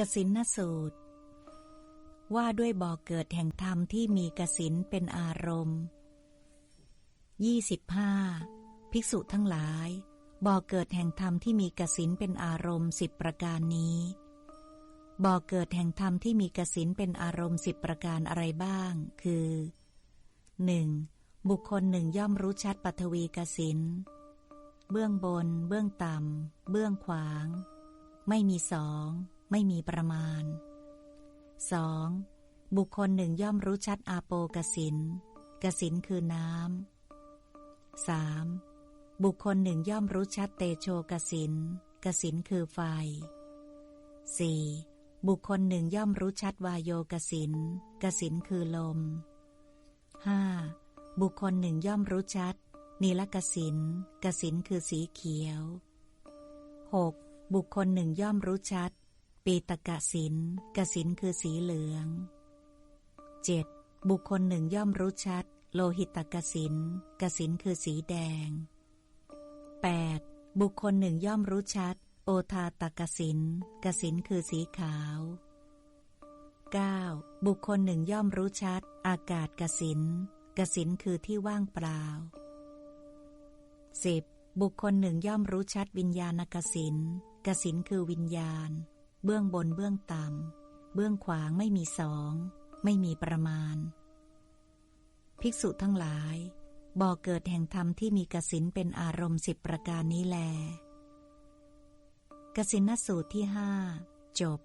กสินนสูตร ว่าด้วยบ่อเกิดแห่งธรรมที่มีกสินเป็นอารมณ์ยี่สิบห้าภิกษุทั้งหลาย บ่อเกิดแห่งธรรมที่มีกสินเป็นอารมณ์สิบประการนี้ บ่อเกิดแห่งธรรมที่มีกสินเป็นอารมณ์สิบประการอะไรบ้าง คือหนึ่งบุคคลหนึ่งย่อมรู้ชัดปัทวีกสินเบื้องบน เบื้องต่ำ เบื้องขวาง ไม่มีสอง ไม่มีประมาณ 2. บุคคลหนึ่งย่อมรู้ชัดอาโปกสินกสินคือน้ำ 3. บุคคลหนึ่งย่อมรู้ชัดเตโชกสินกสินคือไฟ 4. บุคคลหนึ่งย่อมรู้ชัดวายโยกสินกสินคือลม 5. บุคคลหนึ่งย่อมรู้ชัดนีลกสินกสินคือสีเขียว 6. บุคคลหนึ่งย่อมรู้ชัด ปีตกะสินกสินคือสีเหลือง 7. บุคคลหนึ่งย่อมรู้ชัด โลหิตกสินกสินคือสีแดง 8. บุคคลหนึ่งย่อมรู้ชัด โอทาตกสินกสินคือสีขาว 9. บุคคลหนึ่งย่อมรู้ชัด อากาศกสินกสินคือที่ว่างเปล่า 10. บุคคลหนึ่งย่อมรู้ชัดวิญญาณกสินกสินคือวิญญาณ เบื้องบนเบื้องต่ำ เบื้องขวางไม่มีสอง ไม่มีประมาณ ภิกษุทั้งหลาย บ่อเกิดแห่งธรรมที่มีกสินเป็นอารมณ์สิบประการนี้แล กสินสูตรที่ห้าจบ